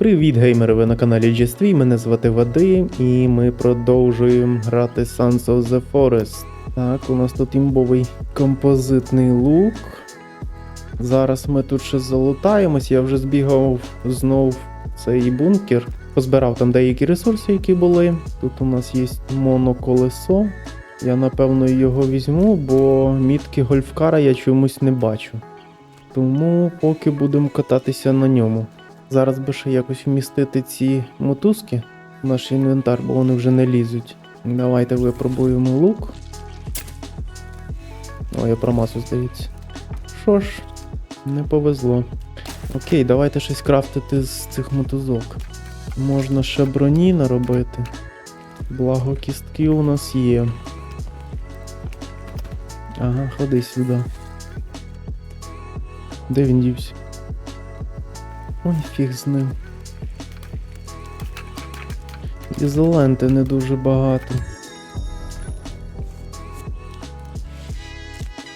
Привіт, геймери! Ви на каналі GSTV, мене звати Вадим, і ми продовжуємо грати Sons of the Forest. Так, у нас тут імбовий композитний лук. Зараз ми тут ще залутаємось, я вже збігав знов цей бункер. Позбирав там деякі ресурси, які були. Тут у нас є моноколесо. Я напевно його візьму, бо мітки гольфкара я чомусь не бачу. Тому поки будемо кататися на ньому. Зараз би ще якось вмістити ці мотузки в наш інвентар, бо вони вже не лізуть. Давайте випробуємо лук. О, я про масу здається. Що ж, не повезло. Окей, давайте щось крафтити з цих мотузок. Можна ще броні наробити. Благо кістки у нас є. Ага, ходи сюди. Де він дівся? Ой, фіг з ним. Ізоленти не дуже багато.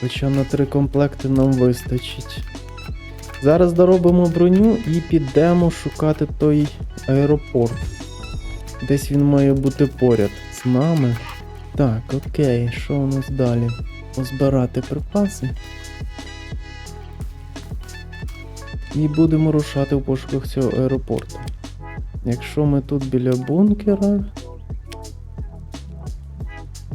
Хоча на три комплекти нам вистачить. Зараз доробимо броню і підемо шукати той аеропорт. Десь він має бути поряд з нами. Так, окей, що у нас далі? Позбирати припаси. І будемо рушати в пошуках цього аеропорту. Якщо ми тут біля бункера.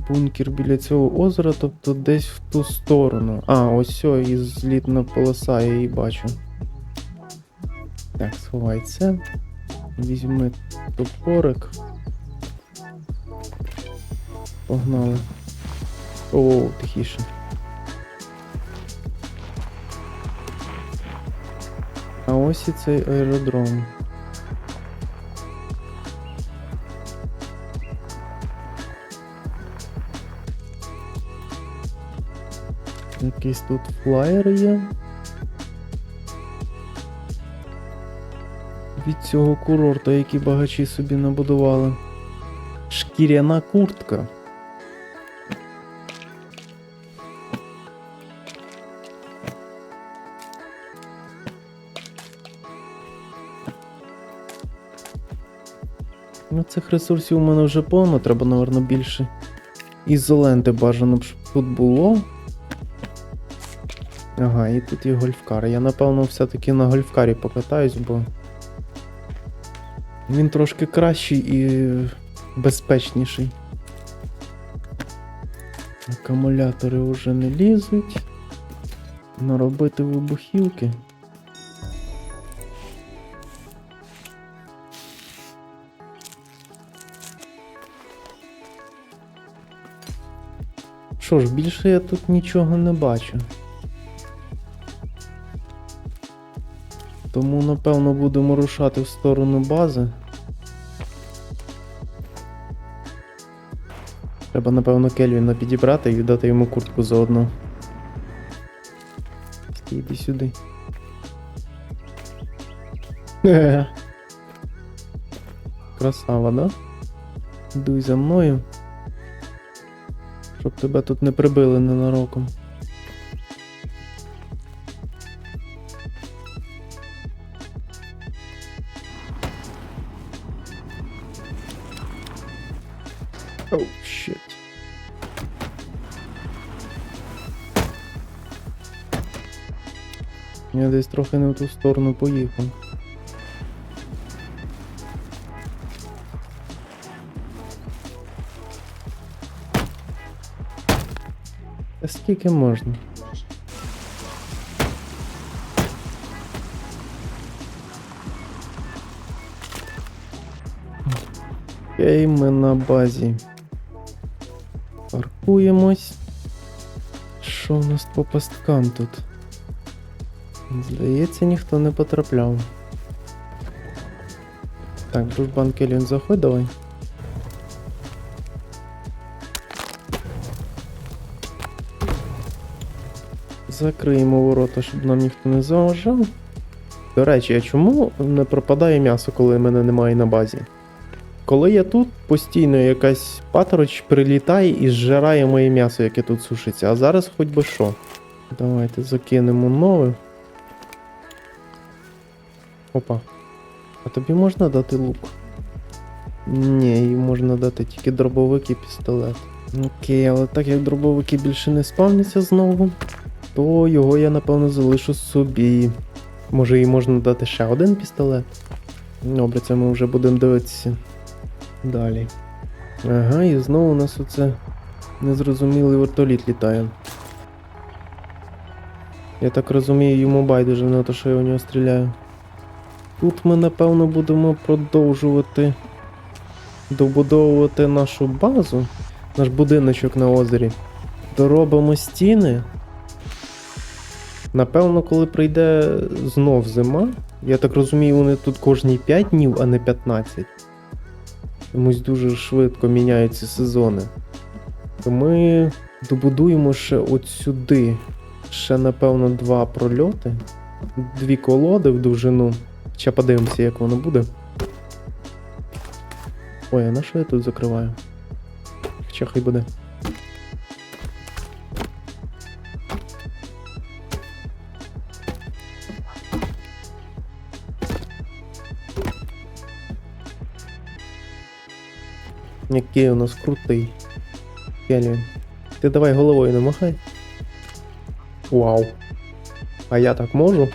Бункер біля цього озера, тобто десь в ту сторону. А, ось і злітна полоса, я її бачу. Так, сховай це. Візьми топорик. Погнали. О, тихіше. А ось і цей аеродром. Якийсь тут флаєр є. Від цього курорту, який багачі собі набудували. Шкіряна куртка. Цих ресурсів у мене вже повно, треба, напевно, більше. Ізоленти бажано щоб тут було. Ага, і тут є гольфкар. Я напевно все-таки на гольфкарі покатаюсь, бо. Він трошки кращий і безпечніший. Акумулятори вже не лізуть. Наробити вибухівки. Що ж, більше я тут нічого не бачу. Тому, напевно, будемо рушати в сторону бази. Треба, напевно, Кельвіна підібрати і віддати йому куртку заодно. Стій, іди сюди. Красава, да? Дуй за мною. Щоб тебе тут не прибили ненароком. Оу, щит. Я десь трохи не в ту сторону поїхав. Скільки можна? Окей, ми на базі. Паркуємось. Що у нас по пасткам тут? Здається, ніхто не потрапляв. Так, дружбан Келін, заходь давай. Закриємо ворота, щоб нам ніхто не заважав. До речі, а чому не пропадає м'ясо, коли мене немає на базі? Коли я тут, постійно якась патороч прилітає і зжирає моє м'ясо, яке тут сушиться. А зараз хоч би що. Давайте закинемо нове. Опа. А тобі можна дати лук? Ні, їй можна дати тільки дробовик і пістолет. Окей, але так як дробовики більше не спавняться знову, то його я напевно залишу собі. Може їй можна дати ще один пістолет? Добре, це ми вже будемо дивитися далі. Ага, і знову у нас оце незрозумілий вертоліт літає. Я так розумію, йому байдуже на те, що я у нього стріляю. Тут ми, напевно, будемо продовжувати добудовувати нашу базу, наш будиночок на озері. Доробимо стіни. Напевно, коли прийде знов зима, я так розумію, вони тут кожні 5 днів, а не 15. Чомусь дуже швидко міняються сезони. То ми добудуємо ще от сюди. Ще, напевно, два прольоти, дві колоди в довжину. Ще подивимося, як воно буде. Ой, а на що я тут закриваю? Хоча хай буде. Який у нас крутий. Келі. Ти давай головою не махай. Вау. А я так можу?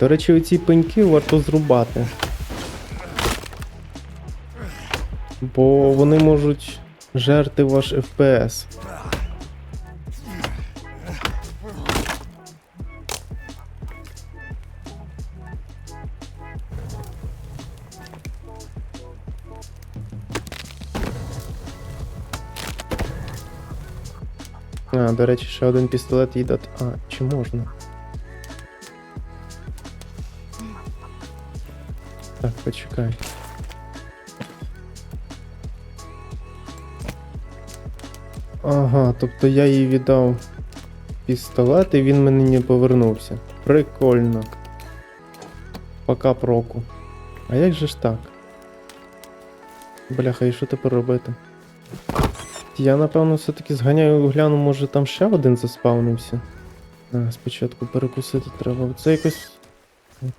До речі, оці пеньки варто зрубати. Бо вони можуть жерти ваш FPS. До речі, ще один пістолет їй. А, чи можна? Так, почекай. Ага, тобто я їй віддав пістолет і він мені не повернувся. Прикольно. Пока проку. А як же ж так? Бляха, і що тепер робити? Я напевно все-таки зганяю гляну, може там ще один заспавнився. Спочатку перекусити треба. Це якось.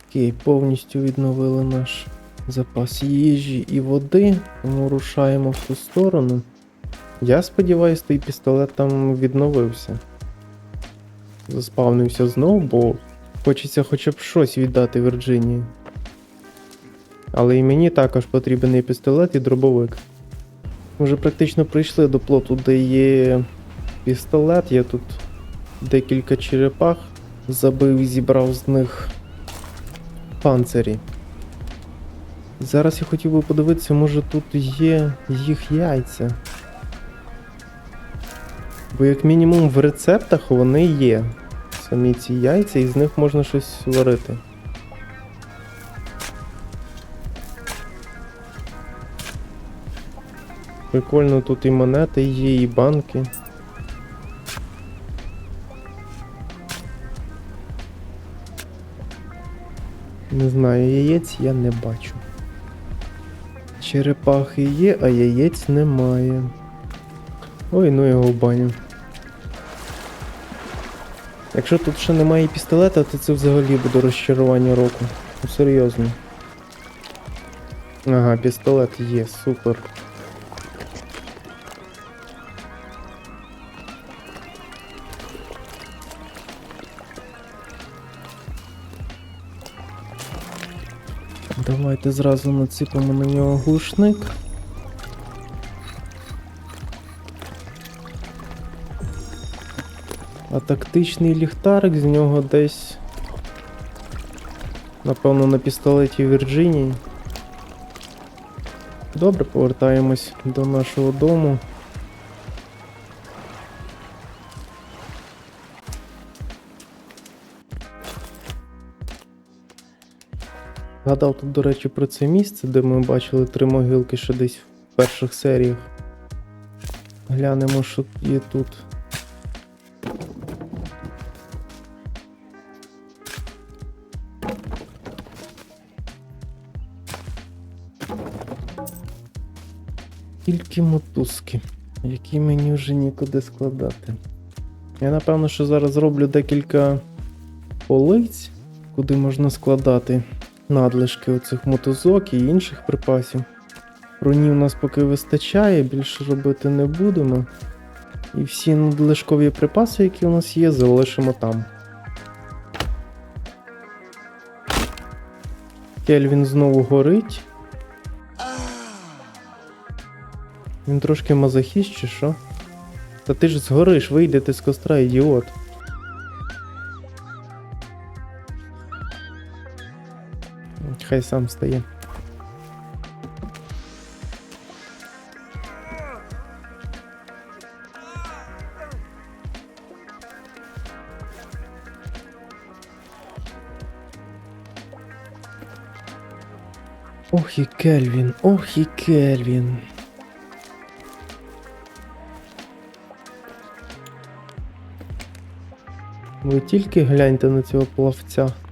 Окей, повністю відновили наш запас їжі і води, тому рушаємо в ту сторону. Я сподіваюся, той пістолет там відновився. Заспавнився знову, бо хочеться хоча б щось віддати Вірджинії. Але і мені також потрібен і пістолет, і дробовик. Ми вже практично прийшли до плоту, де є пістолет. Я тут декілька черепах забив і зібрав з них панцирі. Зараз я хотів би подивитися, може тут є їх яйця. Бо як мінімум в рецептах вони є. Самі ці яйця, і з них можна щось варити. Прикольно, тут і монети є, і банки. Не знаю, яєць я не бачу. Черепахи є, а яєць немає. Ой, ну його баню. Якщо тут ще немає пістолета, то це взагалі буде розчарування року. Ну, серйозно. Ага, пістолет є, супер. Давайте зразу націпимо на нього глушник. А тактичний ліхтарик з нього десь. Напевно, на пістолеті Вірджинії. Добре, повертаємось до нашого дому. Гадав тут, до речі, про це місце, де ми бачили три могилки ще десь в перших серіях. Глянемо, що є тут. Тільки мотузки, які мені вже нікуди складати. Я напевно, що зараз зроблю декілька полиць, куди можна складати надлишки оцих мотузок і інших припасів. Броні у нас поки вистачає, більше робити не будемо. І всі надлишкові припаси, які у нас є, залишимо там. Кельвін знову горить. Він трошки мазохіст чи що? Та ти ж згориш, вийди ти з костра, ідіот. Хай сам стає. Ох і Кельвін, ох і Кельвін. Ви тільки гляньте на цього плавця.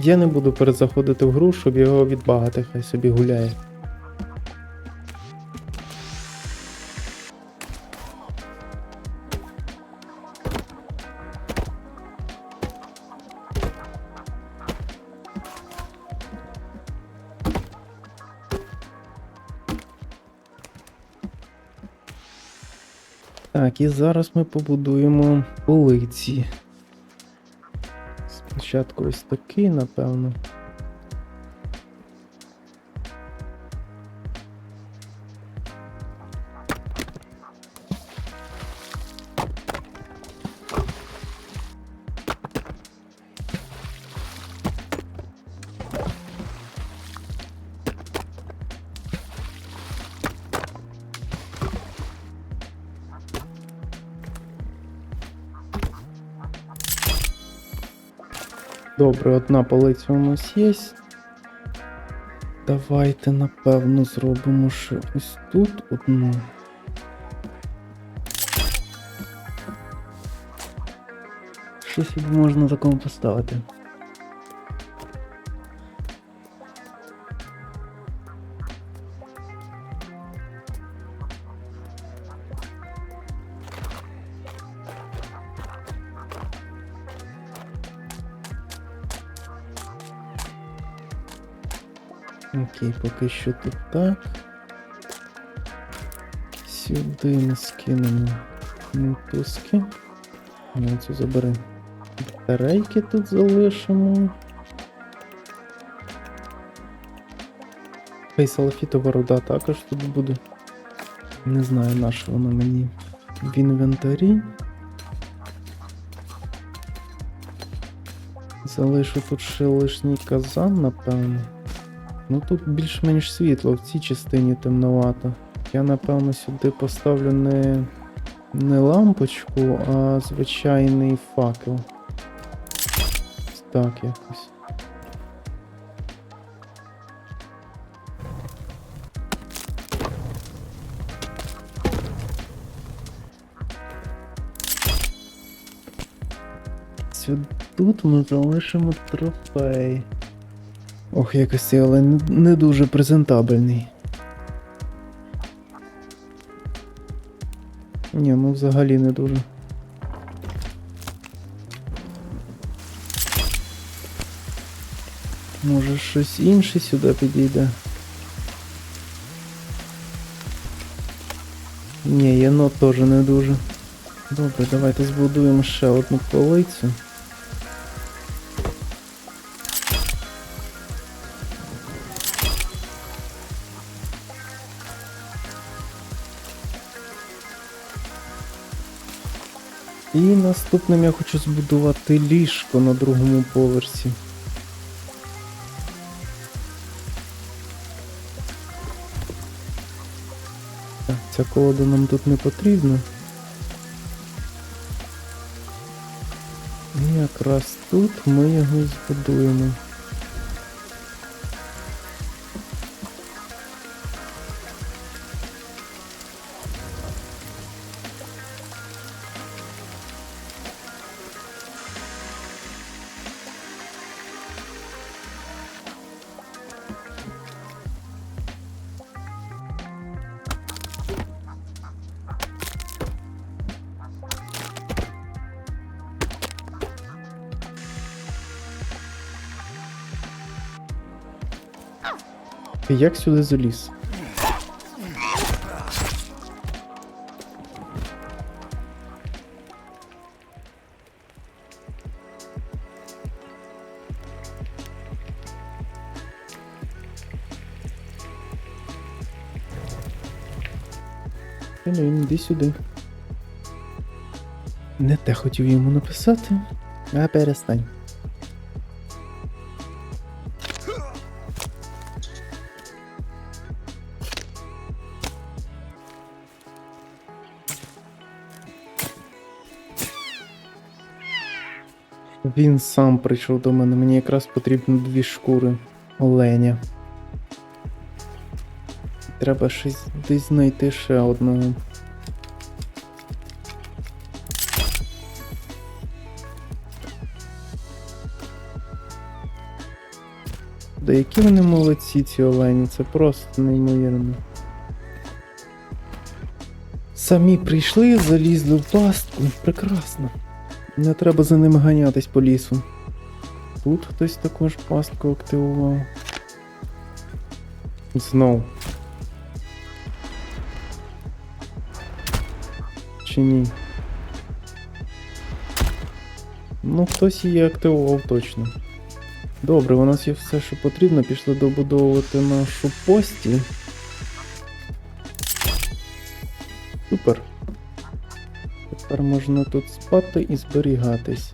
Я не буду перезаходити в гру, щоб його відбагати, хай собі гуляє. Так, і зараз ми побудуємо полиці. Спочатку ось такий, напевно. Добре, одна полиця у нас є. Давайте, напевно, зробимо ще ось тут одну. Щось можна можна такому поставити? Окей, поки що тут так. Сюди ми скинемо мотузки. Ну, цю забери. Батарейки тут залишимо. Хай салафітова руда також тут буде. Не знаю, на що воно мені в інвентарі. Залишу тут ще лишній казан, напевно. Ну тут більш-менш світло, в цій частині темновато. Я напевно сюди поставлю не, не лампочку, а звичайний факел. Так якось. Тут ми залишимо трофей. Ох, якось цей, але не, не дуже презентабельний. Ні, ну взагалі не дуже. Може щось інше сюди підійде. Ні, єнот теж не дуже. Добре, давайте збудуємо ще одну полицю. Наступним я хочу збудувати ліжко на другому поверсі. Ця колода нам тут не потрібна. І якраз тут ми його збудуємо. Як сюди заліз? Блін, іди сюди. Не те хотів йому написати, а перестань. Він сам прийшов до мене, мені якраз потрібно дві шкури оленя. Треба щось десь знайти ще одного. Да які вони молодці, ці олені, це просто неймовірно. Самі прийшли, залізли в пастку. Прекрасно. Не треба за ними ганятись по лісу. Тут хтось також пастку активував. Знов. Чи ні? Ну, хтось її активував точно. Добре, у нас є все, що потрібно. Пішли добудовувати нашу постіль. Супер. Тепер можна тут спати і зберігатись.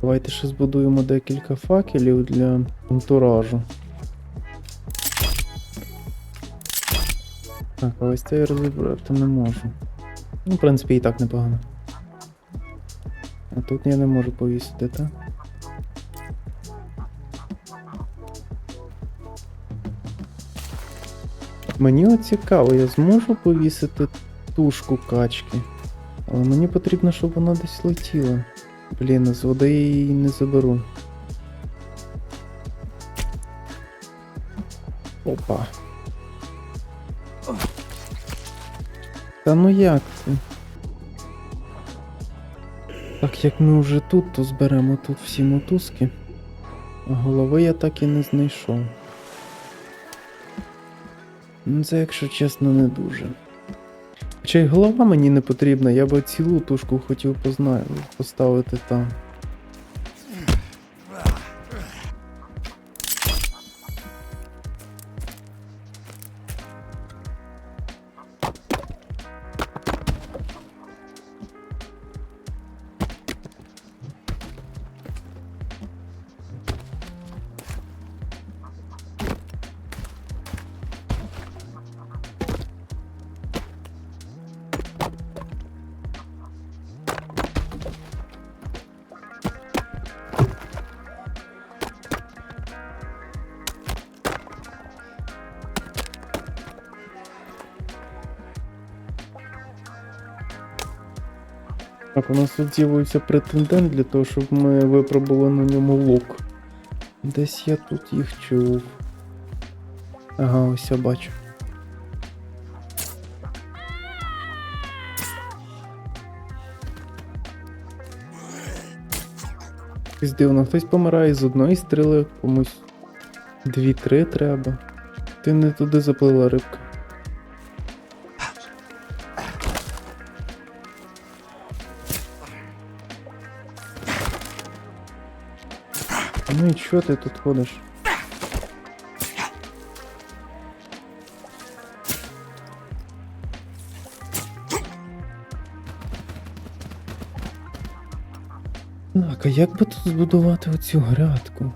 Давайте ще збудуємо декілька факелів для антуражу. Так, а ось це я розібрати не можу. Ну, в принципі, і так непогано. А тут я не можу повісити, так? Мені от цікаво, я зможу повісити тушку качки. Але мені потрібно, щоб вона десь летіла. Блін, з води я її не заберу. Опа. Та ну як це? Так як ми вже тут, то зберемо тут всі мотузки. Голови я так і не знайшов. Ну, це, якщо чесно, не дуже. Хоча й голова мені не потрібна, я би цілу тушку хотів поставити там. У нас тут з'явився претендент для того, щоб ми випробували на ньому лук. Десь я тут їх чув. Ага, ось я бачу. Якось дивно, хтось помирає з одної стріли, комусь дві-три треба. Ти не туди заплила рибка. Ну і чого ти тут ходиш? Так, а як би тут збудувати оцю грядку?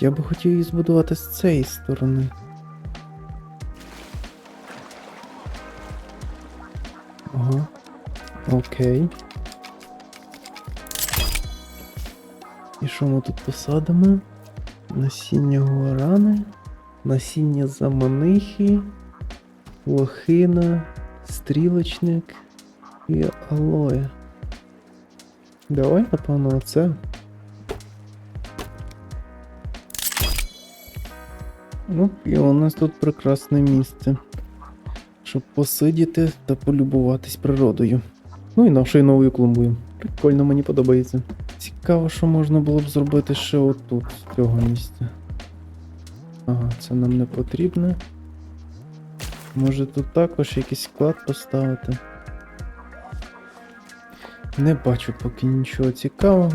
Я би хотів її збудувати з цієї сторони. Ага. Окей. І що ми тут посадимо? Насіння гуарани, насіння заманихи, лохина, стрілочник і алоє. Давай, напевно, оце. Ну, і у нас тут прекрасне місце. Щоб посидіти та полюбуватись природою. Ну і нашою новою клумбою. Прикольно, мені подобається. Цікаво, що можна було б зробити ще отут, з цього місця. Ага, це нам не потрібно. Може тут також якийсь склад поставити. Не бачу поки нічого цікавого.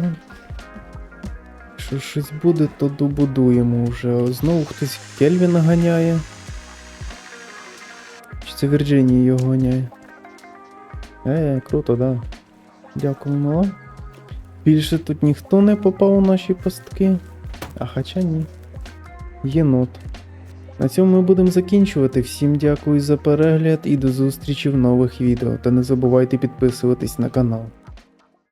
Якщо щось буде, то добудуємо вже. Знову хтось Кельвіна ганяє. Чи це Вірджинія його ганяє? Е, круто, да. Дякуємо вам. Більше тут ніхто не попав у наші пастки. А хоча ні. Єнот. На цьому ми будемо закінчувати. Всім дякую за перегляд і до зустрічі в нових відео. Та не забувайте підписуватись на канал.